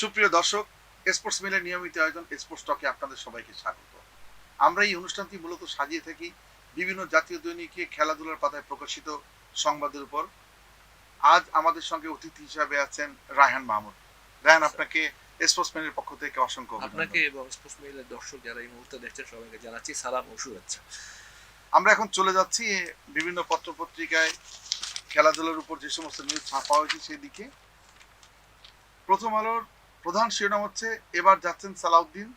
সুপ্রিয় দর্শক স্পোর্টস মিলের নিয়মিত আয়োজন স্পোর্টস টকে আপনাদের সবাইকে স্বাগত। আমরা এই অনুষ্ঠানটি মূলত সাজিয়ে থাকি বিভিন্ন জাতীয় দৈনিকে খেলাধুলার পাতায় প্রকাশিত সংবাদের উপর। আজ আমাদের সঙ্গে অতিথি হিসাবে আছেন রায়হান মাহমুদ। রায়হান আপনাকে স্পোর্টস মিলের পক্ষ থেকে অসংখ্য আপনাকে এবং স্পোর্টস মিলের দর্শক যারা এই মুহূর্তে দেখছেন সবাইকে জানাচ্ছি সালাম ও শুভেচ্ছা। আমরা এখন চলে যাচ্ছি বিভিন্ন পত্র পত্রিকায় খেলাধুলার উপর যে সমস্ত নিউজ ছাপা হয়েছে সেদিকে। প্রথম আলোর প্রধান শিরোনাম হচ্ছে, এবার যাচ্ছেন সালাউদ্দিন।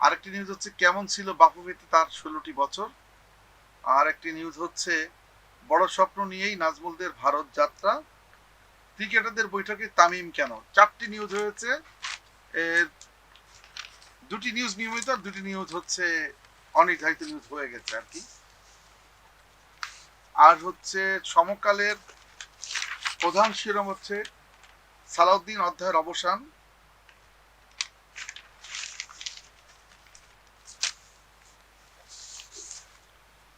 আরেকটি নিউজ হচ্ছে, কেমন ছিল বাফুফেতে তার ষোলোটি বছর? আর একটি নিউজ হচ্ছে, বড় স্বপ্ন নিয়েই নাজমুলদের ভারত যাত্রা। ক্রিকেটারদের বৈঠকে তামিম কেন? চারটি নিউজ হয়েছে। এর দুটি নিউজ নিয়মিত, আর দুটি নিউজ হচ্ছে, অনির্ধারিত নিউজ হয়ে গেছে আর কি। আর হচ্ছে, সমকালের প্রধান শিরোনাম হচ্ছে সালাউদ্দিন অধ্যায়ের অবসান।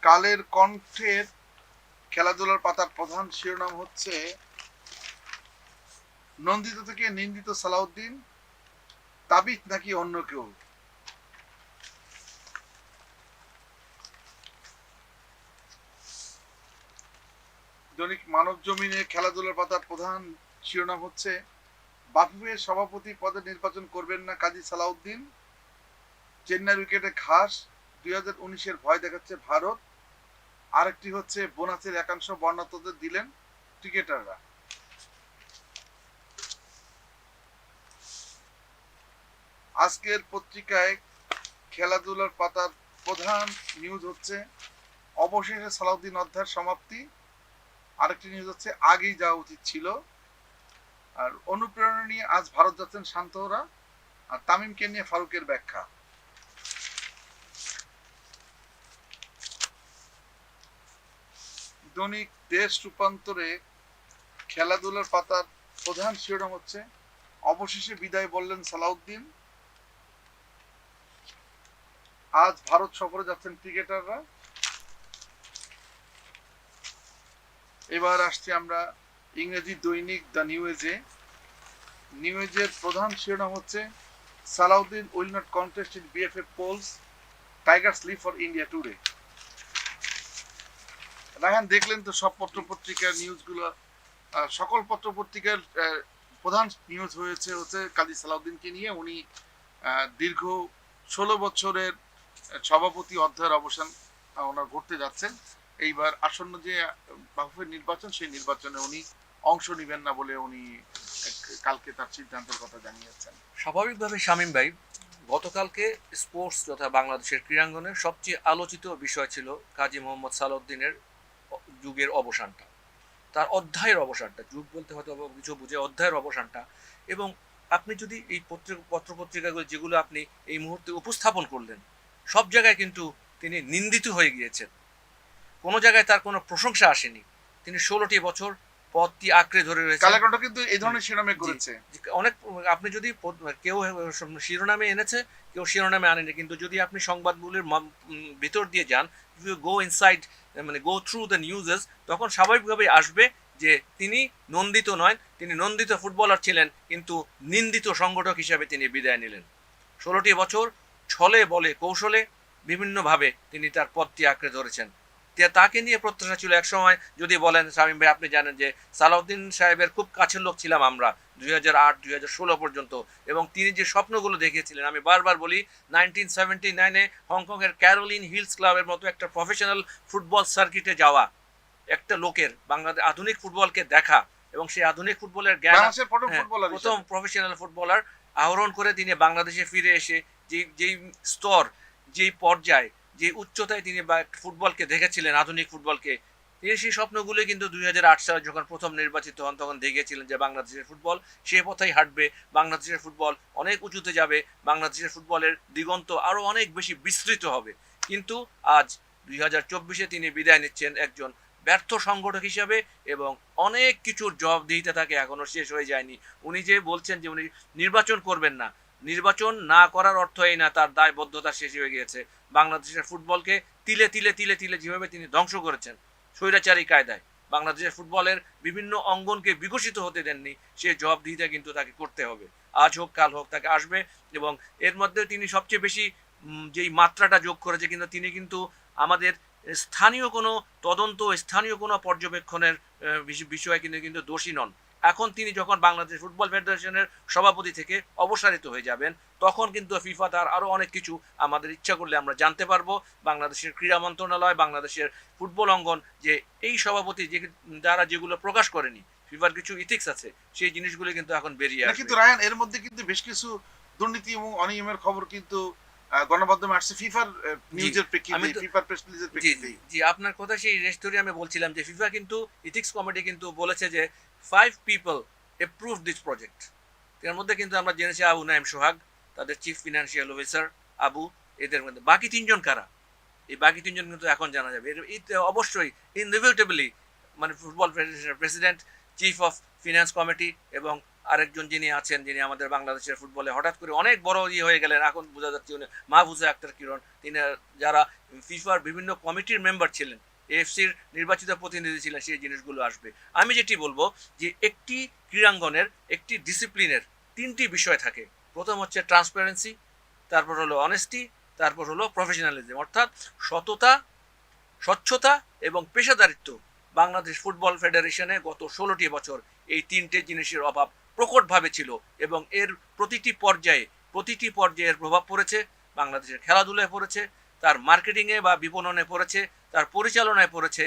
কালের কণ্ঠের খেলাধুলার পাতার প্রধান শিরোনাম হচ্ছে, নন্দিত থেকে নিন্দিত সালাউদ্দিন তাবিত নাকি অন্য কেউ? দৈনিক মানব জমিনে খেলাধুলার পাতার প্রধান শিরোনাম হচ্ছে, বাফুফের সভাপতি পদে নির্বাচন করবেন না কাজী সালাউদ্দিন। চেন্নাই উইকেটে ঘাস দুই হাজার উনিশের ভয় দেখাচ্ছে ভারত। আরেকটি হচ্ছে, বোনাসের একাংশ বর্ণাতদের দিলেন ক্রিকেটাররা। আজকের পত্রিকায় খেলাধুলার পাতার প্রধান নিউজ হচ্ছে, অবশেষে সালাউদ্দিন অধ্যায়ের সমাপ্তি। আরেকটি নিউজ হচ্ছে, আগেই যাওয়া উচিত ছিল। আর অনুপ্রেরণা নিয়ে আজ ভারত যাচ্ছেন শান্তরা আর তামিমকে নিয়ে ফারুকের ব্যাখ্যা। দৈনিক দেশ রূপান্তরে খেলাধুলার পাতার প্রধান শিরোনাম হচ্ছে, অবশেষে বিদায় বললেন সালাউদ্দিন। আজ ভারত সফরে যাচ্ছেন ক্রিকেটাররা। এবার আসছি আমরা ইংরেজি দৈনিক দ্য নিউজে নিউজের প্রধান শিরোনাম হচ্ছে, Salauddin will not contest in B F A polls tiger slip for India today. Raihan, দেখলেন তো সব পত্র পত্রিকার নিউজগুলো সকল পত্র পত্রিকার প্রধান নিউজ হয়েছে হচ্ছে কাজী সালাউদ্দিনকে নিয়ে। উনি দীর্ঘ ষোলো বছরের সভাপতি অধ্যায়ের অবসান ওনার ঘটতে যাচ্ছেন। এইবার আসন্ন যে বাফুফের নির্বাচন, সেই নির্বাচনে উনি অংশ নেবেন না বলে উনি কালকে তার সিদ্ধান্তের কথা জানিয়েছেন। স্বাভাবিকভাবে শামীম ভাই, গতকালকে স্পোর্টস তথা বাংলাদেশের ক্রীড়াঙ্গনের সবচেয়ে আলোচিত বিষয় ছিল কাজী মোহাম্মদ সালাউদ্দিনের যুগের অবসানটা। তার অধ্যায়ের অবসানটা, যুগ বলতে হয়তো কিছু বুঝে, অধ্যায়ের অবসানটা। এবং আপনি যদি এই পত্রিকা পত্রপত্রিকাগুলো যেগুলো আপনি এই মুহূর্তে উপস্থাপন করলেন, সব জায়গায় কিন্তু তিনি নিন্দিত হয়ে গিয়েছেন। কোনো জায়গায় তার কোনো প্রশংসা আসেনি। তিনি ষোলোটি বছর পদটি আঁকড়ে ধরে কালাকাটা কিন্তু এই ধরনের শিরোনামে করেছে। অনেক আপনি যদি কেউ শিরোনামে এনেছে কেউ শিরোনামে আনেনি কিন্তু যদি আপনি সংবাদগুলির ভিতর দিয়ে যান ইউ গো ইনসাইড মানে গো থ্রু দ্য নিউজেস তখন স্বাভাবিকভাবেই আসবে যে তিনি নন্দিত নয় তিনি নন্দিত ফুটবলার ছিলেন কিন্তু নিন্দিত সংগঠক হিসাবে তিনি বিদায় নিলেন। ষোলোটি বছর ছলে বলে কৌশলে বিভিন্নভাবে তিনি তার পদটি আঁকড়ে ধরেছেন। তাকে নিয়ে প্রত্যাশা ছিল একসময়। যদি বলেন শামীম ভাই আপনি জানেন যে সালাউদ্দিন সাহেবের খুব কাছের লোক ছিলাম আমরা দুই হাজার আট দুই হাজার ষোলো পর্যন্ত। এবং তিনি যে স্বপ্নগুলো দেখিয়েছিলেন আমি বারবার বলি নাইনটিন সেভেন্টি নাইনে হংকংয়ের ক্যারোলিন হিলস ক্লাবের মতো একটা প্রফেশনাল ফুটবল সার্কিটে যাওয়া একটা লোকের বাংলাদেশ আধুনিক ফুটবলকে দেখা এবং সেই আধুনিক ফুটবলের জ্ঞান প্রথম হ্যাঁ, প্রথম প্রফেশনাল ফুটবলার আহরণ করে তিনি বাংলাদেশে ফিরে এসে যে যেই স্তর যেই পর্যায়ে যে উচ্চতায় তিনি বা- ফুটবলকে দেখেছিলেন, আধুনিক ফুটবলকে, তিনি সেই স্বপ্নগুলো কিন্তু দুই হাজার আট সালে যখন প্রথম নির্বাচিত হন, তখন দেখেছিলেন যে বাংলাদেশের ফুটবল সে পথেই হাঁটবে, বাংলাদেশের ফুটবল অনেক উঁচুতে যাবে, বাংলাদেশের ফুটবলের দিগন্ত আরও অনেক বেশি বিস্তৃত হবে। কিন্তু আজ দুই হাজার চব্বিশে তিনি বিদায় নিচ্ছেন একজন ব্যর্থ সংগঠক হিসাবে এবং অনেক কিছুর জবাবদিহিতা তাকে এখনও শেষ হয়ে যায়নি। উনি যে বলছেন যে উনি নির্বাচন করবেন না নির্বাচন না করার অর্থ এই না তার দায়বদ্ধতা শেষ হয়ে গিয়েছে। বাংলাদেশের ফুটবলকে তিলে তিলে তিলে তিলে যেভাবে তিনি ধ্বংস করেছেন, স্বৈরাচারী কায়দায়, বাংলাদেশের ফুটবলের বিভিন্ন অঙ্গনকে বিকশিত হতে দেননি, সে জবাবদিহিতা কিন্তু তাকে করতে হবে। আজ হোক, কাল হোক, তাকে আসবে এবং এর মধ্যে তিনি সবচেয়ে বেশি যেই মাত্রাটা যোগ করেছে কিন্তু তিনি কিন্তু আমাদের স্থানীয় কোনো তদন্ত, স্থানীয় কোনো পর্যবেক্ষণের বিষয়ে কিন্তু কিন্তু দোষী নন। এখন তিনি যখন বাংলাদেশ ফুটবল ফেডারেশনের সভাপতি থেকে অবসারিত হয়ে যাবেন তখন কিন্তু ফিফা তার আরও অনেক কিছু আমাদের ইচ্ছা করলে আমরা জানতে পারব। বাংলাদেশের ক্রীড়া মন্ত্রণালয় বাংলাদেশের ফুটবল অঙ্গন যে এই সভাপতি যে যারা যেগুলো প্রকাশ করেনি ফিফার কিছু ইথিক্স আছে সেই জিনিসগুলো কিন্তু এখন বেরিয়ে কিন্তু রায়ান এর মধ্যে কিন্তু বেশ কিছু দুর্নীতি এবং অনিয়মের খবর কিন্তু গণমাধ্যমে আসছে ফিফার নিউজের প্রেক্ষিতে ফিফার প্রেস রিলিজের প্রেক্ষিতে জি আপনার কথা সেই আমি বলছিলাম যে ফিফা কিন্তু ইথিক্স কমিটি কিন্তু বলেছে যে five people approve this project এর মধ্যে কিন্তু আমরা জেনেছি আবু নাইম সোহাগ তাদের চিফ ফিনান্সিয়াল অফিসার আবু এদের মধ্যে। বাকি তিনজন কারা? এই বাকি তিনজন কিন্তু এখন জানা যাবে। অবশ্যই ইনভিটেবলি মানে ফুটবল ফেডারেশনের president chief of finance committee এবং আরেকজন যিনি আছেন, যিনি আমাদের বাংলাদেশের ফুটবলে হঠাৎ করে অনেক বড় ইয়ে হয়ে গেলেন। এখন বোঝা যাচ্ছে উনি মাহফুজা আক্তার কিরণ। তিনি যারা ফিফার বিভিন্ন কমিটির মেম্বার ছিলেন, এএফসির নির্বাচিত প্রতিনিধি ছিলেন, সেই জিনিসগুলো আসবে। আমি যেটি বলব যে একটি ক্রীড়াঙ্গনের, একটি ডিসিপ্লিনের তিনটি বিষয় থাকে। প্রথম হচ্ছে ট্রান্সপারেন্সি তারপর হলো অনেস্টি তারপর হলো প্রফেশনালিজম অর্থাৎ সততা, স্বচ্ছতা এবং পেশাদারিত্ব। বাংলাদেশ ফুটবল ফেডারেশনে গত ষোলোটি বছর এই তিনটে জিনিসের অভাব প্রকটভাবে ছিল এবং এর প্রতিটি পর্যায়ে, প্রতিটি পর্যায়ের প্রভাব পড়েছে। বাংলাদেশের খেলাধুলায় পড়েছে, তার মার্কেটিংয়ে বা বিপণনে পড়েছে, তার পরিচালনায় পড়েছে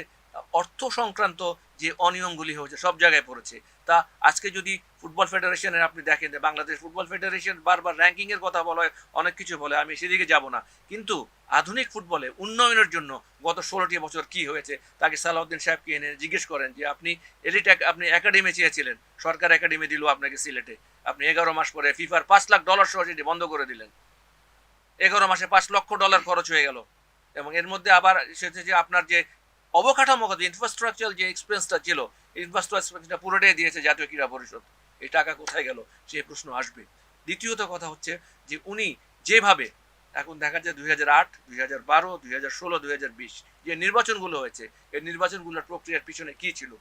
অর্থ সংক্রান্ত যে অনিয়মগুলি হয়েছে, সব জায়গায় পড়েছে। তা আজকে যদি ফুটবল ফেডারেশনের আপনি দেখেন যে বাংলাদেশ ফুটবল ফেডারেশন বারবার র্যাঙ্কিংয়ের কথা বলা হয় অনেক কিছু বলে, আমি সেদিকে যাব না। কিন্তু আধুনিক ফুটবলে উন্নয়নের জন্য গত ষোলোটি বছর কি হয়েছে, তাকে সালাউদ্দিন সাহেবকে এনে জিজ্ঞেস করেন যে, আপনি এলিট আপনি একাডেমি চেয়েছিলেন, সরকার একাডেমি দিল আপনাকে সিলেটে। আপনি এগারো মাস পরে ফিফার পাঁচ লাখ ডলার সহ সেটি বন্ধ করে দিলেন। এগারো মাসে পাঁচ লক্ষ ডলার খরচ হয়ে গেল। এবং এর মধ্যে আবার সেটা যে আপনার যে অবকাঠামোগত ইনফ্রাস্ট্রাকচার যে এক্সপেন্সটা ছিল ইনফ্রাস্ট্রাকচারটা পুরোটাই দিয়েছে জাতীয় ক্রীড়া পরিষদ। এই টাকা কোথায় গেল, সেই প্রশ্ন আসবে। দ্বিতীয়ত কথা হচ্ছে যে উনি যেভাবে, এখন দেখা যায় দুই হাজার আট, দুই হাজার বারো, দুই হাজার ষোলো, দুই হাজার বিশ, যে নির্বাচনগুলো হয়েছে, এই নির্বাচনগুলোর প্রক্রিয়ার পিছনে কি ছিল?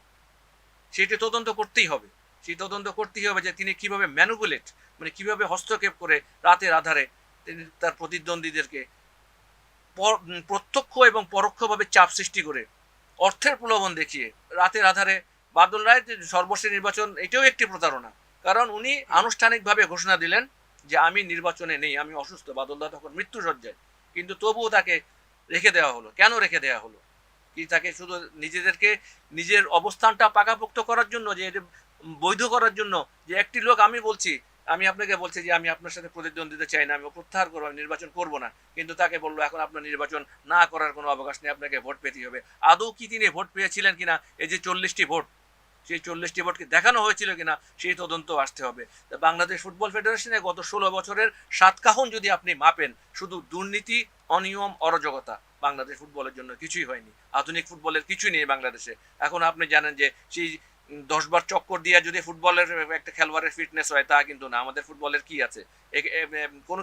সেটি তদন্ত করতেই হবে। সেই তদন্ত করতেই হবে যে তিনি কীভাবে ম্যানুপুলেট মানে কীভাবে হস্তক্ষেপ করে রাতের আধারে তিনি তার প্রতিদ্বন্দ্বীদেরকে পর- প্রত্যক্ষ এবং পরোক্ষভাবে চাপ সৃষ্টি করে অর্থের প্রলোভন দেখিয়ে রাতের আধারে বাদল রায় সর্বশেষ নির্বাচন এটাও একটি প্রতারণা। কারণ উনি আনুষ্ঠানিকভাবে ঘোষণা দিলেন যে আমি নির্বাচনে নেই, আমি অসুস্থ বাদলদা তখন মৃত্যুসজ্জায়। কিন্তু তবুও তাকে রেখে দেওয়া হলো। কেন রেখে দেওয়া হলো? কি তাকে শুধু নিজেদেরকে নিজের অবস্থানটা পাকাপোক্ত করার জন্য, যে বৈধ করার জন্য, যে একটি লোক আমি বলছি আমি আপনাকে বলছি যে আমি আপনার সাথে প্রতিদ্বন্দ্বিতা চাই না, আমি প্রত্যাহার করব, আমি নির্বাচন করব না। কিন্তু তাকে বলল, এখন আপনার নির্বাচন না করার কোনো অবকাশ নেই, আপনাকে ভোট পেতে হবে। আদৌ কি তিনি ভোট পেয়েছিলেন কিনা, এই যে চল্লিশটি ভোট, সেই চল্লিশটি ভোটকে দেখানো হয়েছিল কিনা, সেই তদন্ত আসতে হবে। বাংলাদেশ ফুটবল ফেডারেশনে গত ষোলো বছরের সাতকাহন যদি আপনি মাপেন, শুধু দুর্নীতি, অনিয়ম, অরাজকতা বাংলাদেশ ফুটবলের জন্য কিছুই হয়নি। আধুনিক ফুটবলের কিছুই নেই বাংলাদেশে। এখন আপনি জানেন যে সেই দশবার চক্কর দিয়ে যদি ফুটবলের একটা খেলোয়াড়ের ফিটনেস হয়, তা কিন্তু না। আমাদের ফুটবলের কি আছে? কোনো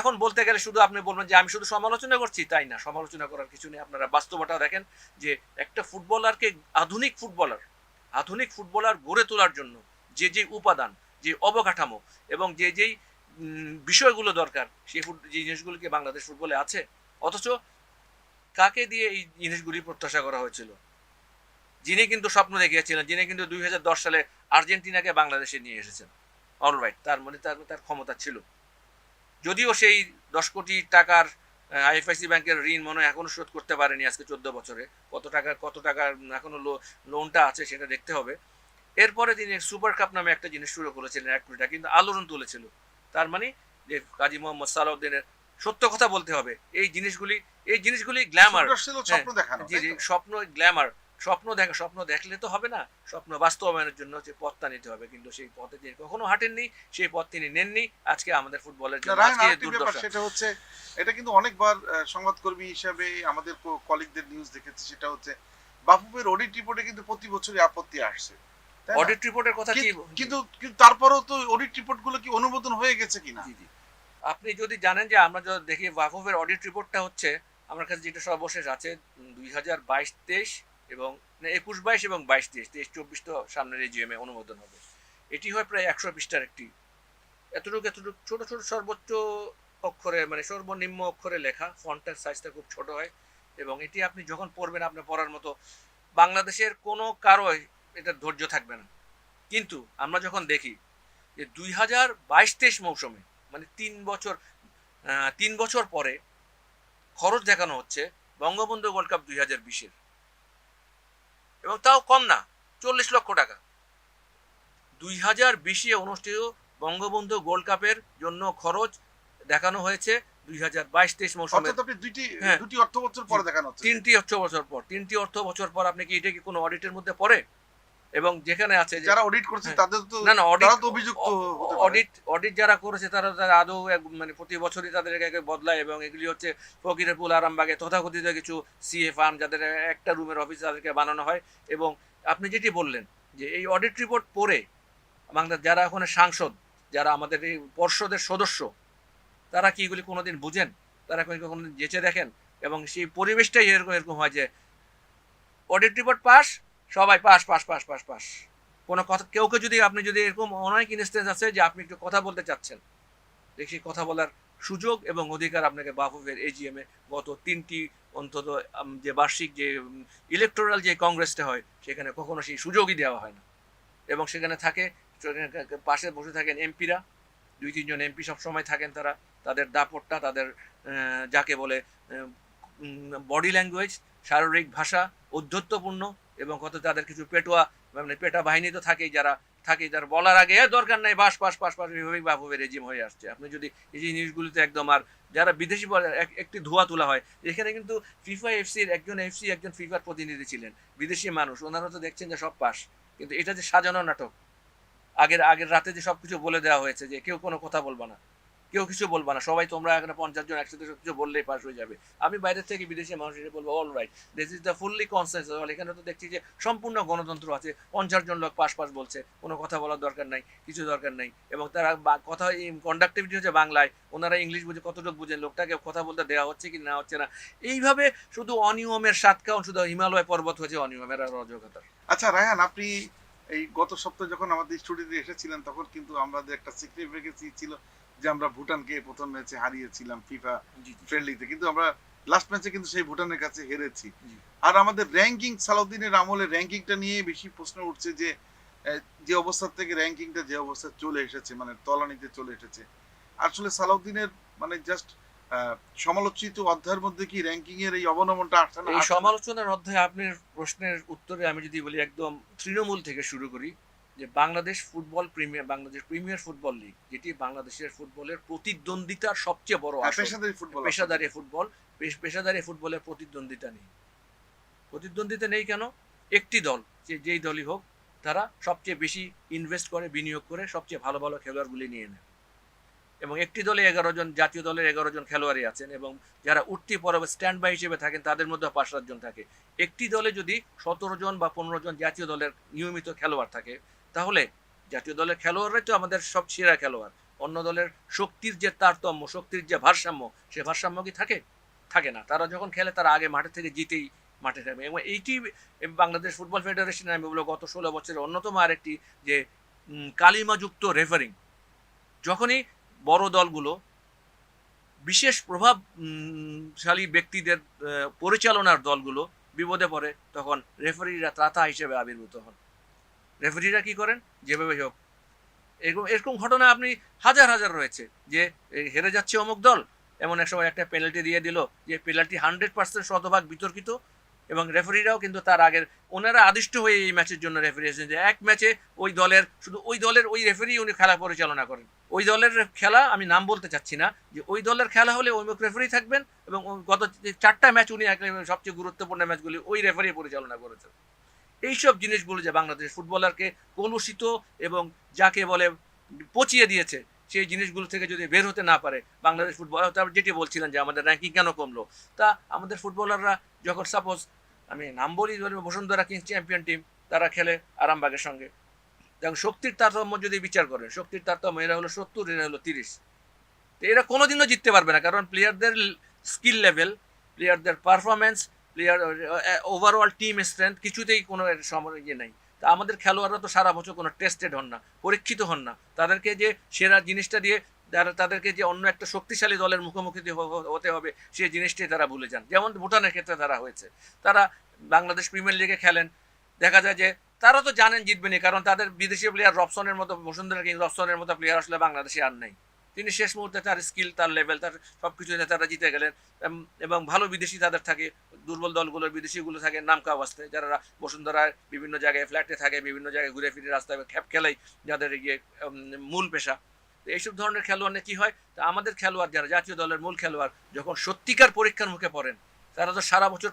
এখন বলতে গেলে শুধু আপনি বলবেন যে, আমি শুধু সমালোচনা করছি, তাই না? সমালোচনা করার কিছু নেই আপনারা। বাস্তবতা দেখেন যে, একটা ফুটবলারকে আধুনিক ফুটবলার আধুনিক ফুটবলার গড়ে তোলার জন্য যে যে উপাদান, যে অবকাঠামো এবং যে, যেই বিষয়গুলো দরকার, সেই ফুট, যে জিনিসগুলো কি বাংলাদেশ ফুটবলে আছে? অথচ কাকে দিয়ে এই জিনিসগুলি প্রত্যাশা করা হয়েছিল? যিনি কিন্তু স্বপ্ন দেখিয়েছিলেন যিনি কিন্তু দুই সালে আর্জেন্টিনাকে বাংলাদেশে নিয়ে এসেছেন। অলরাইট তার মানে তার তার ক্ষমতা ছিল। যদিও সেই দশ কোটি টাকার আইএফআইসি ব্যাংকের ঋণ মনে হয় এখনও শোধ করতে পারেনি আজকে চোদ্দ বছরে। কত টাকা কত টাকার উম, এখনও লোনটা আছে সেটা দেখতে হবে। এরপরে তিনি সুপার কাপ নামে একটা জিনিস শুরু করেছিলেন এক কোটি কিন্তু আলোড়ন তুলেছিল। তার মানে যে কাজী মোহাম্মদ সালাউদ্দিনের সত্য কথা বলতে হবে এই জিনিসগুলি এই জিনিসগুলি গ্ল্যামার? স্বপ্ন গ্ল্যামার স্বপ্ন দেখা স্বপ্ন দেখলে তো হবে না। স্বপ্ন বাস্তবায়নের জন্য যে পথটা নিতে হবে। কিন্তু সেই পথে তিনি কখনো হাঁটেননি সেই পথ তিনি নেননি। আজকে আমাদের ফুটবলের জন্য সেটা হচ্ছে এটা কিন্তু অনেকবার সংবাদকর্মী হিসাবে আমাদের কলিগদের নিউজ দেখেছি। সেটা হচ্ছে বাফুফের অডিট রিপোর্টে কিন্তু প্রতি বছরই আপত্তি আসছে। অডিট রিপোর্টের কথা কি কিন্তু কিন্তু তারপরেও তো অডিট রিপোর্টগুলো কি অনুমোদন হয়ে গেছে কিনা? আপনি যদি জানেন যে আমরা দেখি ওয়াকফের অডিট রিপোর্টটা হচ্ছে আমার কাছে যেটা সর্বশেষ আছে দুই হাজার বাইশ তেইশ এবং মানে একুশ বাইশ এবং বাইশ তেইশ তেইশ চব্বিশ তো সামনের এই জিএমএ অনুমোদন হবে। এটি হয় প্রায় একশো পৃষ্ঠার একটি, এতটুকু এতটুকু, ছোট ছোট সর্বোচ্চ অক্ষরে মানে সর্বনিম্ন অক্ষরে লেখা। ফন্টের সাইজটা খুব ছোট হয় এবং এটি আপনি যখন পড়বেন, আপনার পড়ার মতো বাংলাদেশের কোনো কারোই এটা ধৈর্য থাকবে না। কিন্তু আমরা যখন দেখি যে দুই হাজার বাইশ তেইশ মৌসুমে মানে তিন বছর তিন বছর পরে খরচ দেখানো হচ্ছে বঙ্গবন্ধু ওয়ার্ল্ড কাপ দুই হাজার বিশের। এবং তাও কম না চল্লিশ লক্ষ টাকা। দুই হাজার বিশে অনুষ্ঠিত বঙ্গবন্ধু গোল্ড কাপের জন্য খরচ দেখানো হয়েছে দুই হাজার বাইশ তেইশ মৌসুমে। দুটি অর্থ বছর পর দেখানো তিনটি অর্থ বছর পর তিনটি অর্থ বছর পর আপনি কি এটা কি কোনো অডিটের মধ্যে পড়ে? এবং যেখানে আছে যারা অডিট করছে হ্যাঁ। তাদের তো না না অডিট তারা তো অভিযুক্ত অডিট অডিট যারা করেছে তারা তারা আদৌ মানে প্রতি বছরই তাদের একে বদলায় এবং এগুলি হচ্ছে ফকিরের পুল আরামবাগে তথাকথিত কিছু সিএ ফার্ম যাদের একটা রুমের অফিস তাদেরকে বানানো হয়। এবং আপনি যেটি বললেন যে এই অডিট রিপোর্ট পড়ে বাংলার যারা ওখানে সাংসদ যারা আমাদের এই পর্ষদের সদস্য তারা কি এগুলি কোনোদিন বুঝেন? তারা কোনোদিন যেচে দেখেন? এবং সেই পরিবেশটাই এরকম এরকম হয় যে অডিট রিপোর্ট পাস সবাই pass pass pass pass pass. কোনো কথা, কেউ কেউ যদি আপনি যদি এরকম অনেক ইনস্টেন্স আছে যে আপনি একটু কথা বলতে চাচ্ছেন, দেখি কথা বলার সুযোগ এবং অধিকার আপনাকে বাফুফের এজিএমে গত তিনটি অন্তত যে বার্ষিক যে ইলেকটোরাল যে কংগ্রেসটা হয়, সেখানে কখনো সেই সুযোগই দেওয়া হয় না। এবং সেখানে থাকে পাশে বসে থাকেন এমপিরা দুই, তিনজন এমপি সবসময় থাকেন তারা। তাদের দাপটটা, তাদের যাকে বলে বডি ল্যাঙ্গুয়েজ শারীরিক ভাষা অধ্যত্বপূর্ণ এবং কত তাদের কিছু পেটোয়া মানে পেটা বাহিনী তো থাকেই যারা থাকে যারা। বলার আগে দরকার নাই, বাস পাস পাস পাস এভাবেই বাফুফের রেজিম হয়ে আসছে। আপনি যদি এই যে জিনিসগুলিতে একদম আর যারা বিদেশি বলে একটি ধোয়া তোলা হয়, এখানে কিন্তু ফিফা এফসির একজন এফসি একজন ফিফার প্রতিনিধি ছিলেন, বিদেশি মানুষ। ওনারা তো দেখছেন যে সব পাস। কিন্তু এটা যে সাজানো নাটক, আগের আগের রাতে যে সব কিছু বলে দেওয়া হয়েছে যে কেউ কোনো কথা বলবা না। কেউ কিছু বলবা না। সবাই তোমরা এখানে পঞ্চাশ জন একসাথে সব কিছু বললেই পাস হয়ে যাবে। আমি বাইরের থেকে বিদেশি মানুষ এসে বলব all right this is the fully consensus এখানে তো দেখছি যে সম্পূর্ণ গণতন্ত্র আছে, পঞ্চাশ জন লোক পাস পাস বলছে, কোনো কথা বলার দরকার নাই, কিছু দরকার নাই। এবং তারা কথা কন্ডাক্টিভিটি হচ্ছে বাংলায়, ওনারা ইংলিশ বুঝে কতটুকু বুঝেন, লোকটাকে কথা বলতে দেওয়া হচ্ছে কি না হচ্ছে না। এইভাবে শুধু অনিয়মের সাত কাউন শুধু হিমালয় পর্বত হয়েছে অনিয়মের আর অযোগ্যতার আচ্ছা রায়হান, আপনি এই গত সপ্তাহে যখন আমাদের স্টুডিওতে এসেছিলেন, তখন কিন্তু আমাদের একটা সিক্রেট ভ্যাকেন্সি ছিল যে আমরা ভুটানকে প্রথম ম্যাচে হারিয়েছিলাম ফিফা ফ্রেন্ডলিতে কিন্তু আমরা লাস্ট ম্যাচে কিন্তু সেই ভুটানের কাছে হেরেছি। আর আমাদের র্যাঙ্কিং সালাউদ্দিনের আমলে র্যাঙ্কিংটা নিয়ে বেশি প্রশ্ন উঠছে যে যে অবস্থা থেকে র্যাঙ্কিংটা যে অবস্থা চলে এসেছে মানে তলানিতে চলে এসেছে। আসলে সালাউদ্দিনের মানে জাস্ট সমালোচিত অধ্যায়ের মধ্যে কি র্যাঙ্কিং এর এই অবনমনটা আসছে না? এই? সমালোচনার অধ্যায়ে আপনার প্রশ্নের উত্তরে আমি যদি বলি একদম তৃণমূল থেকে শুরু করি যে Bangladesh football premier Bangladesh premier football league যেটি বাংলাদেশের ফুটবলের প্রতিদ্বন্দ্বিতার সবচেয়ে বড় হ্যাঁ, পেশাদারি ফুটবল পেশাদারি ফুটবল পেশাদারি ফুটবলের প্রতিদ্বন্দ্বিতা নেই। প্রতিদ্বন্দ্বিতা নেই কেন? একটি দল যে যেই দলই হোক তারা সবচেয়ে বেশি ইনভেস্ট করে বিনিয়োগ করে সবচেয়ে ভালো ভালো খেলোয়াড়গুলি নিয়ে নেয়। এবং একটি দলে এগারো জন জাতীয় দলের এগারো জন খেলোয়াড়ই আছেন এবং যারা উঠতি পরে স্ট্যান্ড বাই হিসেবে থাকেন তাদের মধ্যে পাঁচ সাতজন থাকে। একটি দলে যদি সতেরো জন বা পনেরো জন জাতীয় দলের নিয়মিত খেলোয়াড় থাকে তাহলে জাতীয় দলের খেলোয়াড়রাই তো আমাদের সব সেরা খেলোয়াড়। অন্য দলের শক্তির যে তারতম্য, শক্তির যে ভারসাম্য, সে ভারসাম্য কি থাকে? থাকে না। তারা যখন খেলে, তারা আগে মাঠে থেকে জিতেই মাঠে থাকবে। এবং এইটি বাংলাদেশ ফুটবল ফেডারেশন আমি বলব, গত ষোলো বছরের অন্যতম আরেকটি যে কালিমাযুক্ত রেফারিং। যখনই বড় দলগুলো বিশেষ প্রভাবশালী ব্যক্তিদের পরিচালনার দলগুলো বিপদে পড়ে, তখন রেফারিরা ত্রাতা হিসেবে আবির্ভূত হন। রেফারিরা কি করেন? যেভাবে হোক। এরকম এরকম ঘটনা আপনি হাজার হাজার রয়েছে যে হেরে যাচ্ছে অমুক দল। এমন এক সময় একটা পেনাল্টি দিয়ে দিল যে পেনাল্টি হান্ড্রেড পার্সেন্ট শতভাগ বিতর্কিত এবং রেফারিরাও কিন্তু তার আগের, ওনারা আদিষ্ট হয়ে এই ম্যাচের জন্য রেফারি এসেছেন যে, এক ম্যাচে ওই দলের, শুধু ওই দলের ওই রেফারি উনি খেলা পরিচালনা করেন। ওই দলের খেলা, আমি নাম বলতে চাচ্ছি না, যে ওই দলের খেলা হলে ওই রেফারি থাকবেন এবং গত চারটা ম্যাচ উনি সবচেয়ে গুরুত্বপূর্ণ ম্যাচগুলি ওই রেফারি পরিচালনা করেছেন। এইসব জিনিসগুলো যে বাংলাদেশ ফুটবলারকে কলুষিত এবং যাকে বলে পচিয়ে দিয়েছে, সেই জিনিসগুলো থেকে যদি বের হতে না পারে, বাংলাদেশ ফুটবল তারপর যেটি বলছিলেন যে আমাদের র্যাঙ্কিং কেন কমলো, তা আমাদের ফুটবলাররা যখন সাপোজ আমি নাম বলি বসুন্ধরা কিংস চ্যাম্পিয়ন টিম তারা খেলে আরামবাগের সঙ্গে। দেখুন, শক্তির তারতম্য যদি বিচার করেন, শক্তির তারতম্য এরা হলো সত্তর, এরা হলো তিরিশ। তো এরা কোনোদিনও জিততে পারবে না, কারণ প্লেয়ারদের স্কিল লেভেল প্লেয়ারদের performance player overall team strength কিছুতেই কোনো এর সম- ইয়ে নাই। তা আমাদের খেলোয়াড়রা তো সারা বছর কোনো টেস্টেড হন না, পরীক্ষিত হন না। তাদেরকে যে সেরা জিনিসটা দিয়ে যারা তাদেরকে যে অন্য একটা শক্তিশালী দলের মুখোমুখি হতে হবে সেই জিনিসটাই তারা ভুলে যান। যেমন ভুটানের ক্ষেত্রে তারা হয়েছে। তারা বাংলাদেশ প্রিমিয়ার লিগে খেলেন। দেখা যায় যে তারা তো জানেন জিতবেনই কারণ তাদের বিদেশি প্লেয়ার রবসনের মতো, বসুন্ধরা কিং রবসনের মতো প্লেয়ার আসলে বাংলাদেশে আর নেই। তিনি শেষ মুহূর্তে তার স্কিল তার লেভেল তার সব কিছুতে তারা জিতে গেলেন। এবং ভালো বিদেশি তাদের থাকে। দুর্বল দলগুলোর বিদেশিগুলো থাকে নামকা অবস্থায়। যারা বসুন্ধরার বিভিন্ন জায়গায় ফ্ল্যাটে থাকে বিভিন্ন জায়গায় ঘুরে ফিরে রাস্তায় খ্যাপ খেলাই যাদের গিয়ে মূল পেশা। তো এইসব ধরনের খেলোয়াড়ে কি হয়? তা আমাদের খেলোয়াড় যারা জাতীয় দলের মূল খেলোয়াড় যখন সত্যিকার পরীক্ষার মুখে পড়েন তারা তো সারা বছর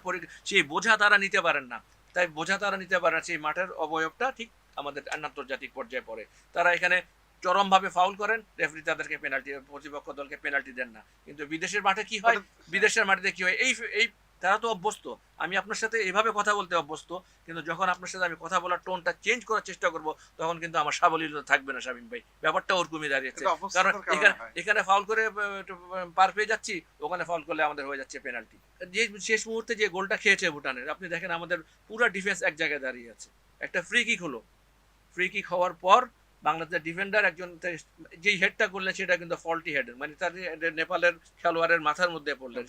সেই বোঝা তারা নিতে পারেন না। তাই বোঝা তারা নিতে পারে না সেই মাঠের অবয়বটা ঠিক আমাদের আন্তর্জাতিক পর্যায়ে পড়ে। তারা এখানে চরমভাবে ফাউল করেন রেফারি তাদেরকে পেনাল্টি প্রতিপক্ষ দলকে পেনাল্টি দেন না। কিন্তু বিদেশের মাঠে কি হয়? বিদেশের মাটিতে কি হয়? এই এই তারা তো অভ্যস্ত। আমি আপনার সাথে এভাবে কথা বলতে অভ্যস্ত কিন্তু যখন আপনার সাথে আমি কথা বলার টোনটা চেঞ্জ করার চেষ্টা করব তখন কিন্তু আমার সাবলীলতা থাকবে না শামিম ভাই। ব্যাপারটা ওরকমই দাঁড়িয়েছে কারণ এখানে। এখানে ফাউল করে পার পেয়ে যাচ্ছি ওখানে ফাউল করলে আমাদের হয়ে যাচ্ছে পেনাল্টি যে শেষ মুহূর্তে যে গোলটা খেয়েছে ভুটানের আপনি দেখেন আমাদের পুরো ডিফেন্স এক জায়গায় দাঁড়িয়ে আছে। একটা ফ্রি কিক হলো। ফ্রি কিক হওয়ার পর বাংলাদেশের ডিফেন্ডার একজন যেই হেডটা করলেন সেটা কিন্তু ফল্টি হেড মানে তার নেপালের খেলোয়াড়ের মাথার মধ্যে পড়লেন।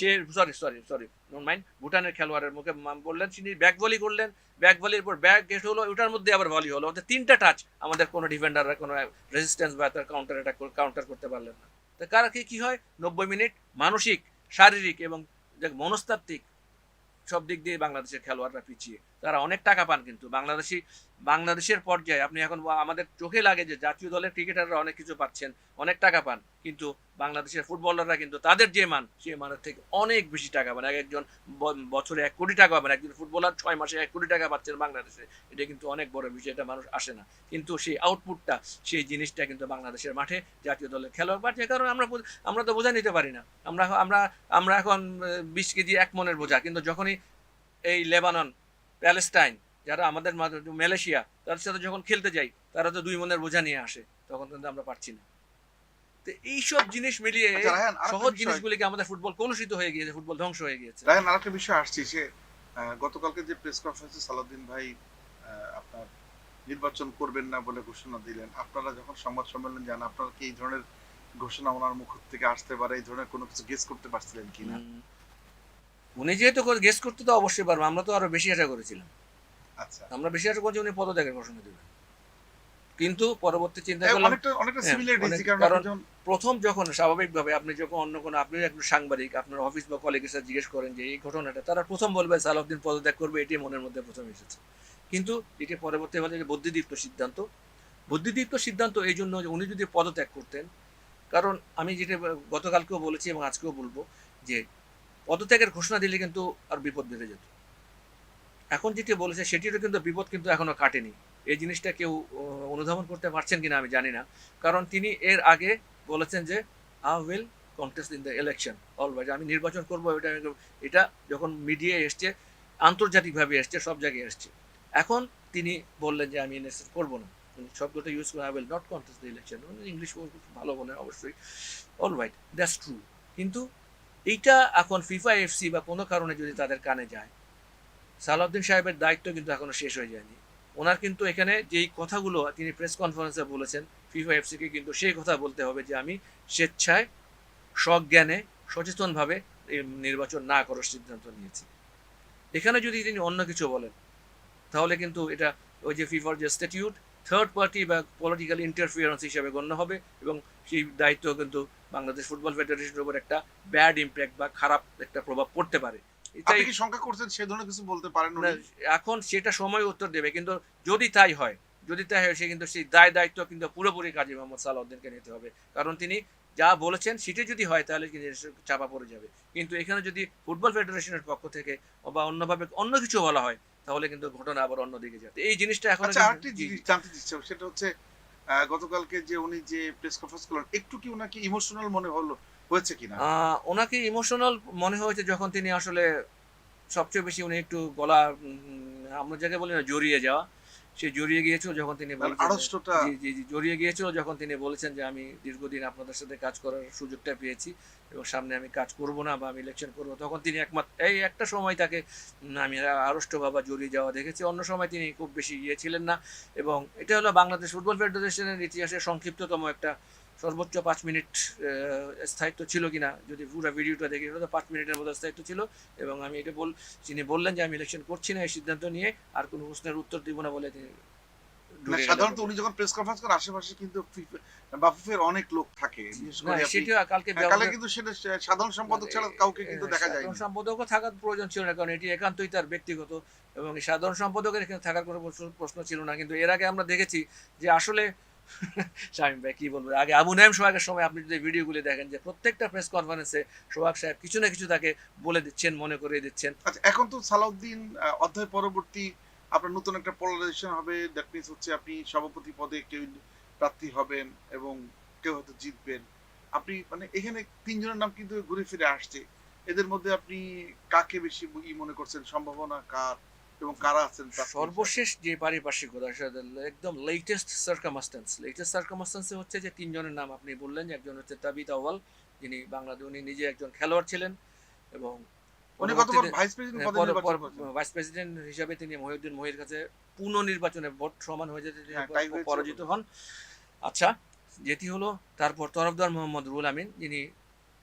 সে sorry sorry sorry don't mind ভুটানের খেলোয়াড়ের মুখে বললেন তিনি ব্যাক ভলি করলেন। ব্যাক ভলির পর ব্যাক গেট হলো ওটার মধ্যে আবার ভলি হলো। অর্থাৎ তিনটা টাচ আমাদের কোনো ডিফেন্ডাররা কোনো রেজিস্ট্যান্স বা তার কাউন্টার অ্যাটাক কাউন্টার করতে পারলেন না। তো কারা কি কি হয়? নব্বই মিনিট মানসিক শারীরিক এবং মনস্তাত্ত্বিক সব দিক দিয়ে বাংলাদেশের খেলোয়াড়রা পিছিয়ে। তারা অনেক টাকা পান কিন্তু। বাংলাদেশি, বাংলাদেশের পর্যায়ে আপনি এখন আমাদের চোখে লাগে যে জাতীয় দলের ক্রিকেটাররা অনেক কিছু পাচ্ছেন, অনেক টাকা পান, কিন্তু বাংলাদেশের ফুটবলাররা কিন্তু তাদের যে মান সেই মানের থেকে অনেক বেশি টাকা পান। এক একজন বছরে এক কোটি টাকা পান একজন ফুটবলার ছয় মাসে এক কোটি টাকা পাচ্ছেন বাংলাদেশে, এটা কিন্তু অনেক বড় বিষয়, এটা মানুষ আসে না। কিন্তু সেই আউটপুটটা সেই জিনিসটা কিন্তু বাংলাদেশের মাঠে জাতীয় দলের খেলোয়াড় পাচ্ছে কারণ আমরা আমরা তো বোঝা নিতে পারি না। আমরা আমরা আমরা এখন বিশ কেজি এক মনের বোঝা, কিন্তু যখনই এই লেবানন প্যালেস্টাইন যারা আমাদের মালয়েশিয়া তাদের সাথে যখন খেলতে যাই তারা তো দুই মনের বোঝা নিয়ে আসে তখন কিন্তু আমরা পারছি না। তো এইসব জিনিস মিলিয়ে আচ্ছা, সহজ জিনিসগুলিকে আমাদের ফুটবল কলুষিত হয়ে গিয়েছে ফুটবল ধ্বংস হয়ে গিয়েছে? রায়হান আরেকটা বিষয় আসছি আহ, গতকালকে যে প্রেস কনফারেন্সে সালাউদ্দিন ভাই আপনার নির্বাচন করবেন না বলে ঘোষণা দিলেন আপনারা যখন সংবাদ সম্মেলন যান আপনারা কি এই ধরনের ঘোষণা ওনার মুখ থেকে আসতে পারে এই ধরনের কোনো কিছু গেস করতে পারছিলেন কিনা? উনি যেহেতু গেস করতে তো অবশ্যই পারব আমরা তো আরও বেশি আশা করেছিলাম। আচ্ছা। আমরা বেশি আশা করছি উনি পদত্যাগের ঘোষণা দেবেন। কিন্তু পরবর্তী চিন্তা এই করলাম হ্যাঁ, কারণ প্রথম যখন স্বাভাবিকভাবে আপনি যখন অন্য কোনো আপনি একজন সাংবাদিক আপনার অফিস বা কলিগের সাথে জিজ্ঞেস করেন যে এই ঘটনাটা? তারা প্রথম বলবে সালাউদ্দিন পদত্যাগ করবে। এটি মনের মধ্যে প্রথম এসেছে। কিন্তু এটি পরবর্তী হলে যে বুদ্ধিদীপ্ত সিদ্ধান্ত বুদ্ধিদীপ্ত সিদ্ধান্ত এই জন্য যে উনি যদি পদত্যাগ করতেন কারণ আমি যেটা গতকালকেও বলেছি এবং আজকেও বলব যে পদত্যাগের ঘোষণা দিলে কিন্তু আর বিপদ বেড়ে যেত। এখন যেটি বলেছে, সেটিরও কিন্তু বিপদ কিন্তু এখনও কাটেনি এই জিনিসটা কেউ অনুধাবন করতে পারছেন কিনা আমি জানি না। কারণ তিনি এর আগে বলেছেন যে I will contest in the election always আমি নির্বাচন করব, এটা এটা যখন মিডিয়ায় এসছে, আন্তর্জাতিকভাবে এসছে, সব জায়গায় এসছে। এখন তিনি বললেন যে, আমি এনএসএস করব না। শব্দটা ইউজ করে I will not contest the election English ভালো বলেন, অবশ্যই। অলরাইট দ্যাটস ট্রু কিন্তু এইটা এখন ফিফা এফসি বা কোনো কারণে যদি তাদের কানে যায়, সালাউদ্দিন সাহেবের দায়িত্ব কিন্তু এখনও শেষ হয়ে যায়নি। ওনার কিন্তু এখানে যেই কথাগুলো তিনি প্রেস কনফারেন্সে বলেছেন ফিফা এফসিকে কিন্তু সেই কথা বলতে হবে যে আমি স্বেচ্ছায়, সজ্ঞানে, সচেতনভাবে এই নির্বাচন না করার সিদ্ধান্ত নিয়েছি। এখানে যদি তিনি অন্য কিছু বলেন, তাহলে কিন্তু এটা ওই যে ফিফার যে স্ট্যাটিউট থার্ড পার্টি বা পলিটিক্যাল ইন্টারফিয়ারেন্স হিসেবে গণ্য হবে এবং সেই দায়িত্ব কিন্তু বাংলাদেশ ফুটবল ফেডারেশনের উপর একটা ব্যাড ইম্প্যাক্ট বা খারাপ একটা প্রভাব পড়তে পারে। এটাই কি শঙ্কা করছেন সে ধরনের কিছু বলতে পারেন না, এখন সেটা সময় উত্তর দেবে কিন্তু যদি তাই হয় যদি তাই হয় সে কিন্তু সেই দায় দায়িত্ব কিন্তু পুরোপুরি কাজী মোহাম্মদ সালাউদ্দিনকে নিতে হবে। কারণ তিনি যা বলেছেন সেটা যদি হয় তাহলে কিন্তু চাপা পড়ে যাবে। কিন্তু এখানে যদি ফুটবল ফেডারেশনের পক্ষ থেকে বা অন্যভাবে অন্য কিছু বলা হয় তাহলে কিন্তু ঘটনা আবার অন্যদিকে যাবে এই জিনিসটা এখন আচ্ছা আরেকটি জিনিস জানতে দিচ্ছে সেটা হচ্ছে গতকালকে যে উনি যে প্রেস কনফারেন্স করলেন একটু কি ওনাকে ইমোশনাল মনে হলো হয়েছে কিনা? ওনাকে ইমোশনাল মনে হয়েছে যখন তিনি আসলে সবচেয়ে বেশি উনি একটু গলা উম, আমরা যাকে বলি না জড়িয়ে যাওয়া সে জড়িয়ে গিয়েছিল যখন তিনি জি জি জড়িয়ে গিয়েছিল যখন তিনি বলেছেন যে আমি দীর্ঘদিন আপনাদের সাথে কাজ করার সুযোগটা পেয়েছি এবং সামনে আমি কাজ করব না বা আমি ইলেকশন করব। তখন তিনি একমাত্র এই একটা সময় তাকে আমি আড়ষ্ট বাবা জড়িয়ে যাওয়া দেখেছি। অন্য সময় তিনি খুব বেশি ইয়ে ছিলেন না এবং এটা হলো বাংলাদেশ ফুটবল ফেডারেশনের ইতিহাসে সংক্ষিপ্ততম একটা সর্বোচ্চ পাঁচ মিনিট স্থায়িত্ব ছিল কিনা যদি পুরো ভিডিওটা দেখি তো পাঁচ মিনিটের মতো স্থায়িত্ব ছিল। এবং আমি এটা বল তিনি বললেন যে আমি ইলেকশন করছি না এই সিদ্ধান্ত নিয়ে আর কোনো প্রশ্নের উত্তর দিব না বলে তিনি না, ঢুকে গেলেন। সাধারণত উনি যখন প্রেস কনফারেন্স করেন আশেপাশে কিন্তু বাফুফের অনেক লোক থাকে বিশেষ না করে আপনি- সেটা কালকে কিন্তু সেটা সাধারণ সম্পাদক ছাড়া কাউকে কিন্তু দেখা যায় সাধারণ সম্পাদকও থাকার প্রয়োজন ছিল না কারণ এটি একান্তই তার ব্যক্তিগত এবং সাধারণ সম্পাদকের এখানে থাকার কোনো প্রশ্ন ছিল না। কিন্তু এর আগে আমরা দেখেছি যে আসলে শামীম ভাই, কি বলব? আগে আবু নাইম সোহাগের সময় আপনি যদি ভিডিওগুলি দেখেন যে প্রত্যেকটা প্রেস কনফারেন্সে সোহাগ সাহেব কিছু না কিছু তাকে বলে দিচ্ছেন, মনে করিয়ে দিচ্ছেন। আচ্ছা এখন তো সালাউদ্দিন অধ্যায় পরবর্তী আপনার নতুন একটা পোলারাইজেশন হবে। দ্যাট মিনস হচ্ছে আপনি সভাপতি পদে কেউ প্রার্থী হবেন এবং কেউ হয়তো জিতবেন। আপনি মানে এখানে তিনজনের নাম কিন্তু ঘুরে ফিরে আসছে। এদের মধ্যে আপনি কাকে বেশি ই মনে করছেন? সম্ভাবনা কার? এবং কারা আছেন সর্বশেষ যে পারিপার্শ্বিকতা একদম লেটেস্ট সার্কামাস্টেন্স লেটেস্ট সার্কামাস্টেন্সে হচ্ছে যে তিনজনের নাম আপনি বললেন যে একজন হচ্ছে তাবিত আওয়াল যিনি বাংলাদেশ উনি নিজে একজন খেলোয়াড় ছিলেন এবং উনি ভাইস প্রেসিডেন্ট ভাইস প্রেসিডেন্ট হিসাবে তিনি মহিউদ্দিন মহির কাছে পুনঃ নির্বাচনে ভোট সমান হয়ে যেতে হ্যাঁ। পরাজিত হন। আচ্ছা যেটি হলো তারপর তরফদার মোহাম্মদ রুল আমিন যিনি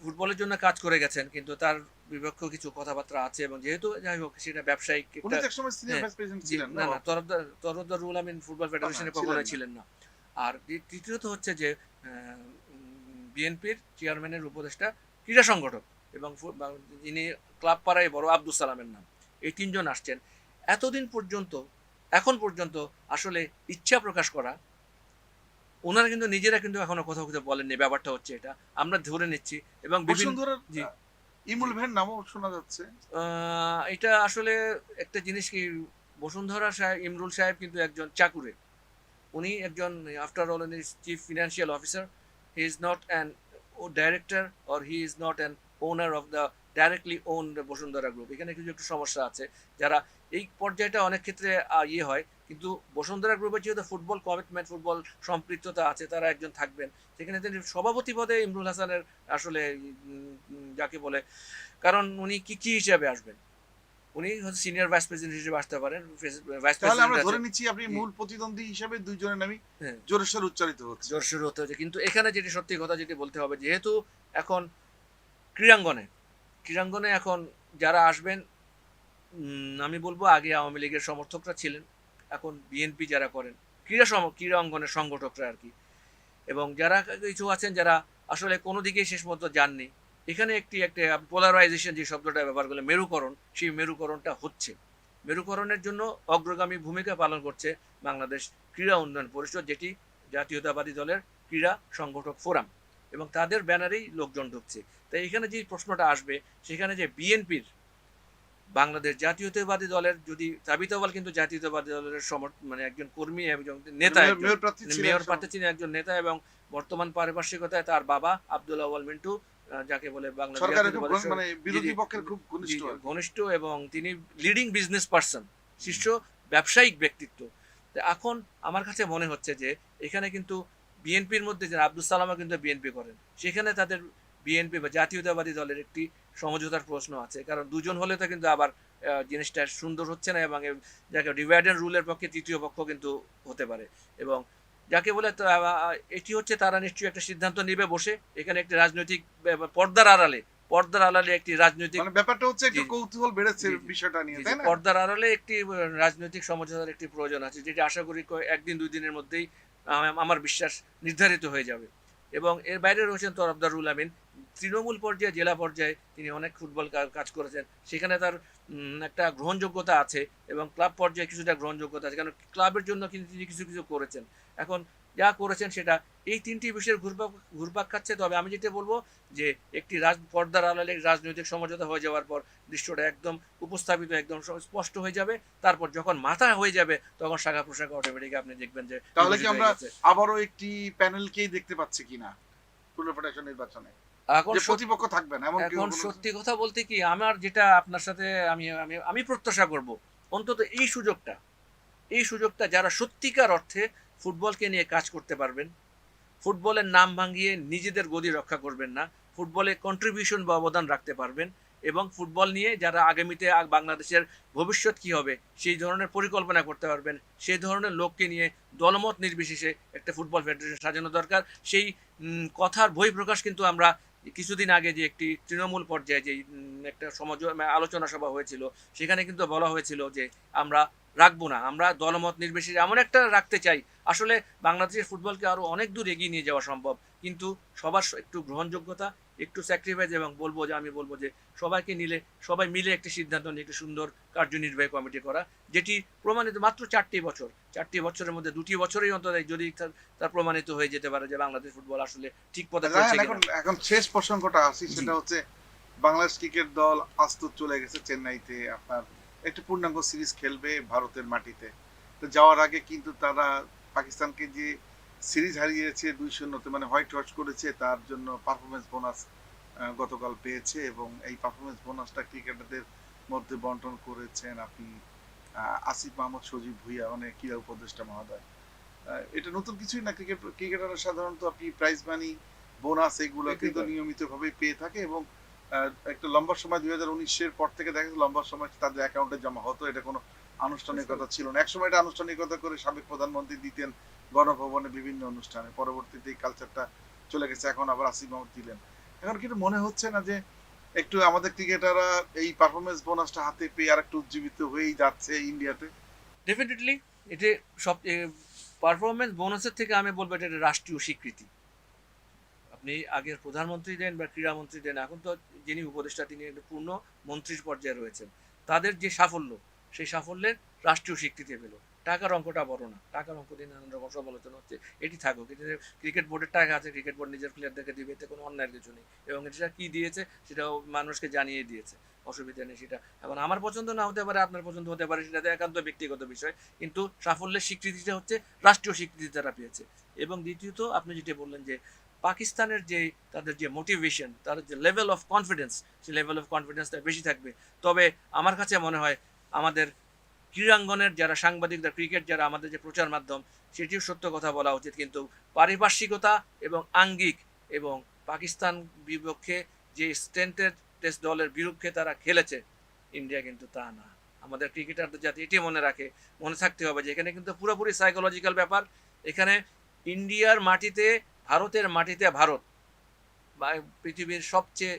ফুটবলের জন্য কাজ করে গেছেন কিন্তু তার বিপক্ষ কিছু কথাবার্তা আছে এবং যেহেতু যাই হোক সেটা ব্যবসায়িক না না তরফদার রুল আমিন ফুটবল ফেডারেশনে না, কখনোই ছিলেন না। আর তৃতীয়ত হচ্ছে যে বিএনপির চেয়ারম্যানের উপদেষ্টা ক্রীড়া সংগঠক এবং যিনি ক্লাব পাড়ায় বড় আব্দুল সালামের নাম। এই তিনজন আসছেন। এতদিন পর্যন্ত এখন পর্যন্ত আসলে ইচ্ছা প্রকাশ করা ওনারা কিন্তু নিজেরা কিন্তু এখনও কোথাও কোথাও বলেননি ব্যাপারটা হচ্ছে এটা। আমরা ধরে নিচ্ছি এবং বিভিন্ন ইমুল ভাইয়ের নামও শোনা যাচ্ছে। এটা আসলে একটা জিনিস কি, বসুন্ধরা সাহেব, ইমরুল সাহেব কিন্তু একজন চাকুরে। উনি একজন after all is chief financial officer he is not an director or he is not an owner of the directly own Bashundhara group এখানে কিছু একটু সমস্যা আছে। যারা এই পর্যায়টা অনেক ক্ষেত্রে ইয়ে হয় কিন্তু বসুন্ধরা গ্রুপের যেহেতু ফুটবল কমিটমেন্ট ফুটবল সম্পৃক্ততা আছে তারা একজন থাকবেন। সেখানে তিনি সভাপতি পদে ইমরুল হাসানের আসলে যাকে বলে কারণ উনি কি কি হিসাবে আসবেন? উনি হচ্ছে সিনিয়র ভাইস প্রেসিডেন্ট হিসেবে আসতে পারেন ভাইস আমরা ধরে নিচ্ছি আপনি মূল প্রতিদ্বন্দ্বী হিসেবে দুইজনের নামই হ্যাঁ। উচ্চারিত হচ্ছে। হতে হচ্ছে। কিন্তু এখানে যেটি সত্যি কথা যেটি বলতে হবে যেহেতু এখন ক্রীড়াঙ্গনে ক্রীড়াঙ্গনে এখন যারা আসবেন উম, আমি বলব আগে আওয়ামী লীগের সমর্থকরা ছিলেন। এখন বিএনপি যারা করেন, ক্রীড়া ক্রীড়া অঙ্গনের সংগঠকরা আর কি। এবং যারা কিছু আছেন যারা আসলে কোনো দিকেই শেষ পর্যন্ত যাননি, এখানে একটি, একটা পোলারাইজেশন যে শব্দটা ব্যবহার করলে মেরুকরণ, সেই মেরুকরণটা হচ্ছে। মেরুকরণের জন্য অগ্রগামী ভূমিকা পালন করছে বাংলাদেশ ক্রীড়া উন্নয়ন পরিষদ, যেটি জাতীয়তাবাদী দলের ক্রীড়া সংগঠক ফোরাম। এবং তাদের ব্যানারেই লোকজন ঢুকছে। তাই এখানে যে প্রশ্নটা আসবে, সেখানে যে বিএনপির বাংলাদেশ জাতীয়তাবাদী দলের যদি তাবিত আওয়াল কিন্তু জাতীয়তাবাদী দলের সমর্থ মানে একজন কর্মী এবং নেতা মেয়র- প্রার্থী ছিলেন। প্রার্থী ছিলেন একজন নেতা এবং বর্তমান পারিপার্শ্বিকতায় তার বাবা আব্দুল আওয়াল মিন্টু যাকে বলে বাংলাদেশ মানে ঘনিষ্ঠ এবং তিনি লিডিং বিজনেস পার্সন শীর্ষ ব্যবসায়িক ব্যক্তিত্ব এখন আমার কাছে মনে হচ্ছে যে এখানে কিন্তু বিএনপির মধ্যে যে আব্দুল সালামা কিন্তু বিএনপি করেন সেখানে তাদের বিএনপি বা জাতীয়তাবাদী দলের একটি সমঝোতার প্রশ্ন আছে কারণ দুজন হলে তো কিন্তু আবার জিনিসটা সুন্দর হচ্ছে না এবং যাকে ডিভাইড অ্যান্ড রুলের পক্ষে তৃতীয় পক্ষ কিন্তু হতে পারে এবং যাকে বলে এটি হচ্ছে তারা নিশ্চয়ই একটা সিদ্ধান্ত নেবে বসে এখানে একটি রাজনৈতিক পর্দার আড়ালে পর্দার আড়ালে একটি রাজনৈতিক মানে ব্যাপারটা হচ্ছে একটু। কৌতূহল বেড়েছে। বিষয়টা নিয়ে তাই না পর্দার আড়ালে একটি রাজনৈতিক সমঝোতার একটি প্রয়োজন আছে যেটি আশা করি একদিন দুই দিনের মধ্যেই আমার বিশ্বাস নির্ধারিত হয়ে যাবে এবং এর বাইরে রয়েছেন তরফদার রুল আমিন তৃণমূল পর্যায়ে জেলা পর্যায়ে তিনি অনেক ফুটবল কাজ করেছেন। সেখানে তার একটা গ্রহণযোগ্যতা আছে এবং ক্লাব পর্যায়ে কিছুটা গ্রহণযোগ্যতা আছে। কারণ ক্লাবের জন্য কিন্তু তিনি কিছু কিছু করেছেন। এখন যা করেছেন সেটা এই তিনটি বিষয়ের ঘুরপাক ঘুরপাক খাচ্ছে। তবে আমি যেটা বলব যে একটি রাজ পর্দার আড়ালে রাজনৈতিক সমঝোতা হয়ে যাওয়ার পর দৃশ্যটা একদম উপস্থাপিত একদম স্পষ্ট হয়ে যাবে। তারপর যখন মাথা হয়ে যাবে তখন শাখা প্রশাখা অটোমেটিক আপনি দেখবেন যে তাহলে কি আমরা আবারও একটি প্যানেলকেই দেখতে পাচ্ছি কিনা? ফেডারেশন নির্বাচনে। এখন প্রতিপক্ষ থাকবেন এমন এখন সত্যি কথা বলতে কি আমার যেটা আপনার সাথে আমি আমি আমি প্রত্যাশা করব অন্তত এই সুযোগটা এই সুযোগটা যারা সত্যিকার অর্থে ফুটবলকে নিয়ে কাজ করতে পারবেন ফুটবলের নাম ভাঙিয়ে নিজেদের গদি রক্ষা করবেন না ফুটবলে কন্ট্রিবিউশন বা অবদান রাখতে পারবেন এবং ফুটবল নিয়ে যারা আগামীতে আগ- বাংলাদেশের ভবিষ্যৎ কি হবে সেই ধরনের পরিকল্পনা করতে পারবেন সেই ধরনের লোককে নিয়ে দলমত নির্বিশেষে একটা ফুটবল ফেডারেশন সাজানো দরকার সেই কথার বই প্রকাশ কিন্তু আমরা কিছুদিন আগে যে একটি তৃণমূল পর্যায়ে যে একটা সমাজ আলোচনা সভা হয়েছিল, সেখানে কিন্তু বলা হয়েছিল যে আমরা রাখব না, আমরা দলমত নির্বিশেষে এমন একটা রাখতে চাই। আসলে বাংলাদেশের ফুটবলকে আরও অনেক দূর এগিয়ে নিয়ে যাওয়া সম্ভব, কিন্তু সবার একটু গ্রহণযোগ্যতা একটু স্যাক্রিফাইস এবং বলব যে আমি বলব যে সবাইকে নিলে সবাই মিলে একটি সিদ্ধান্ত নিয়ে একটি সুন্দর কার্যনির্বাহী কমিটি করা যেটি প্রমাণিত মাত্র চারটি বছর। চারটি বছরের মধ্যে দুটি বছরই অন্তত যদি তার- প্রমাণিত হয়ে যেতে পারে যে বাংলাদেশ ফুটবল আসলে ঠিক পথে এখন শেষ প্রসঙ্গটা আসি সেটা হচ্ছে বাংলাদেশ ক্রিকেট দল আস্ত চলে গেছে চেন্নাইতে আপনার একটি পূর্ণাঙ্গ সিরিজ খেলবে ভারতের মাটিতে। তো যাওয়ার আগে কিন্তু তারা পাকিস্তানকে যে সিরিজ হারিয়েছে দুই শূন্যতে মানে হোয়াইট ওয়াশ করেছে তার জন্য পারফরমেন্স বোনাস গতকাল পেয়েছে এবং এই পারফরমেন্স বোনাসটা ক্রিকেটারদের মধ্যে বন্টন করেছেন আপনি আসিফ মাহমুদ সজীব ভুইয়া মানে ক্রীড়া উপদেষ্টা মহোদয় এটা নতুন কিছুই না ক্রিকেট ক্রিকেটাররা সাধারণত আপনি প্রাইজ মানি বোনাস এগুলো কিন্তু। নিয়মিতভাবে পেয়ে থাকে এবং একটা লম্বা সময় দুই হাজার উনিশের পর থেকে দেখা লম্বা সময় তাদের অ্যাকাউন্টে জমা হতো এটা কোনো আনুষ্ঠানিকতা ছিল না। একসময় এটা আনুষ্ঠানিকতা করে সাবেক প্রধানমন্ত্রী দিতেন গণভবনে বিভিন্ন অনুষ্ঠানে। পরবর্তীতে এই কালচারটা চলে গেছে, এখন আবার আসিফ মাহমুদ দিলেন। এখন কিন্তু মনে হচ্ছে না যে একটু আমাদের ক্রিকেটাররা এই পারফরমেন্স বোনাসটা হাতে পেয়ে আর একটু উজ্জীবিত হয়েই যাচ্ছে ইন্ডিয়াতে। ডেফিনেটলি এটি সব পারফরমেন্স বোনাসের থেকে আমি বলব এটা একটা রাষ্ট্রীয় স্বীকৃতি। আপনি আগের প্রধানমন্ত্রী দেন বা ক্রীড়ামন্ত্রী দেন, এখন তো যিনি উপদেষ্টা তিনি একটা পূর্ণ মন্ত্রীর পর্যায়ে রয়েছেন। তাদের যে সাফল্য সেই সাফল্যের রাষ্ট্রীয় স্বীকৃতি পেল। টাকার অঙ্কটা বড় না। টাকার অঙ্ক দিয়ে নানান রকম সমালোচনা হচ্ছে। এটি থাকুক। এটি ক্রিকেট বোর্ডের টাকা আছে, ক্রিকেট বোর্ড নিজের প্লেয়ারদেরকে দিবে, এতে কোনো অন্যায়ের কিছু নেই। এবং এটা কি দিয়েছে, সেটাও মানুষকে জানিয়ে দিয়েছে। অসুবিধা নেই সেটা। এখন আমার পছন্দ না হতে পারে, আপনার পছন্দ হতে পারে সেটা তো একান্ত ব্যক্তিগত বিষয়। কিন্তু সাফল্যের স্বীকৃতিটা হচ্ছে রাষ্ট্রীয় স্বীকৃতি তারা পেয়েছে। এবং দ্বিতীয়ত, আপনি যেটা বললেন যে পাকিস্তানের যে তাদের যে মোটিভেশন তাদের যে লেভেল অফ কনফিডেন্স সেই লেভেল অফ কনফিডেন্সটা বেশি থাকবে। তবে আমার কাছে মনে হয় আমাদের ক্রীড়াঙ্গনের যারা সাংবাদিকরা ক্রিকেট যারা আমাদের যে প্রচার মাধ্যম সেটিও সত্য কথা বলা উচিত। কিন্তু পারিপার্শ্বিকতা এবং আঙ্গিক এবং পাকিস্তান বিপক্ষে যে স্ট্রেন্থের টেস্ট দলের বিরুদ্ধে তারা খেলেছে ইন্ডিয়া কিন্তু তা না। আমাদের ক্রিকেটারদের যাতে এটি মনে রাখে মনে থাকতে হবে যে এখানে কিন্তু পুরোপুরি সাইকোলজিক্যাল ব্যাপার। এখানে ইন্ডিয়ার মাটিতে ভারতের মাটিতে ভারত বা পৃথিবীর সবচেয়ে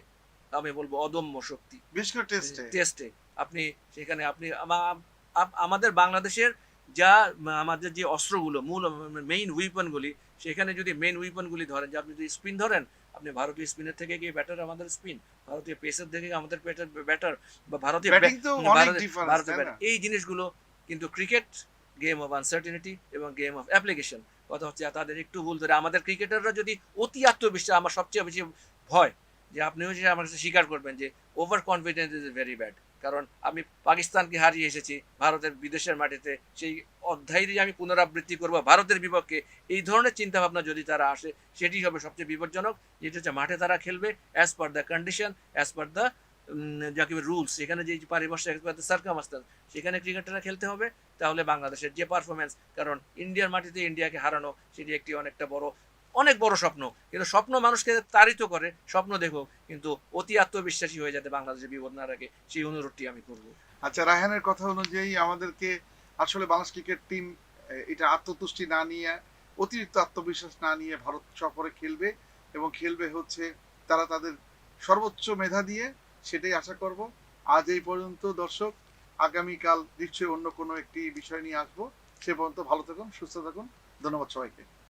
আমি বলব অদম্য শক্তি। টেস্টে আপনি সেখানে আপনি আমাদের বাংলাদেশের যা আমাদের যে অস্ত্রগুলো মূল মেইন উইপনগুলি সেখানে যদি মেইন উইপনগুলি ধরেন যে আপনি যদি স্পিন ধরেন আপনি ভারতীয় স্পিনের থেকে গিয়ে ব্যাটার আমাদের স্পিন ভারতীয় পেসের থেকে আমাদের ব্যাটার ব্যাটার বা ভারতীয় ব্যাটিং তো অনেক ভারতের- ডিফারেন্স ভারতের তাই না? ব্যাট- এই জিনিসগুলো কিন্তু ক্রিকেট গেম অফ আনসার্টিনিটি এবং গেম অফ অ্যাপ্লিকেশন কথা হচ্ছে তাদের একটু ভুল ধরে আমাদের ক্রিকেটাররা যদি অতি আত্মবিশ্বাস আমার সবচেয়ে বেশি ভয় যে আপনিও যে আমার কাছে স্বীকার করবেন যে over confidence is very bad কারণ আমি পাকিস্তানকে হারিয়ে এসেছি, ভারতের বিদেশের মাটিতে, সেই অধ্যায়ই আমি পুনরাবৃত্তি করব, ভারতের বিপক্ষে। এই ধরনের চিন্তা ভাবনা যদি তারা আসে, সেটি হবে সবচেয়ে বিপজ্জনক। যেটা হচ্ছে মাঠে তারা খেলবে as per the condition as per the যাকে রুলস সেখানে যে পারিপার্শ্বিক সার্কামাস্টার সেখানে ক্রিকেটাররা খেলতে হবে। তাহলে বাংলাদেশের যে পারফরমেন্স কারণ ইন্ডিয়ার মাটিতে ইন্ডিয়াকে হারানো, সেটি একটি অনেকটা বড় অনেক বড় স্বপ্ন। কিন্তু স্বপ্ন মানুষকে তাড়িত করে, স্বপ্ন দেখো কিন্তু অতি আত্মবিশ্বাসী হয়ে যাতে বাংলাদেশের বিপদ না রাখে সেই অনুরোধটি আমি করব। আচ্ছা রায়হানের কথা অনুযায়ী আমাদেরকে আসলে বাংলাদেশ ক্রিকেট টিম এটা আত্মতুষ্টি না নিয়ে, অতিরিক্ত আত্মবিশ্বাস না নিয়ে ভারত সফরে খেলবে এবং খেলবে হচ্ছে তারা তাদের সর্বোচ্চ মেধা দিয়ে, সেটাই আশা করব। আজ এই পর্যন্ত দর্শক, আগামীকাল নিশ্চয়ই অন্য কোনো একটি বিষয় নিয়ে আসব। সে পর্যন্ত ভালো থাকুন, সুস্থ থাকুন। ধন্যবাদ সবাইকে।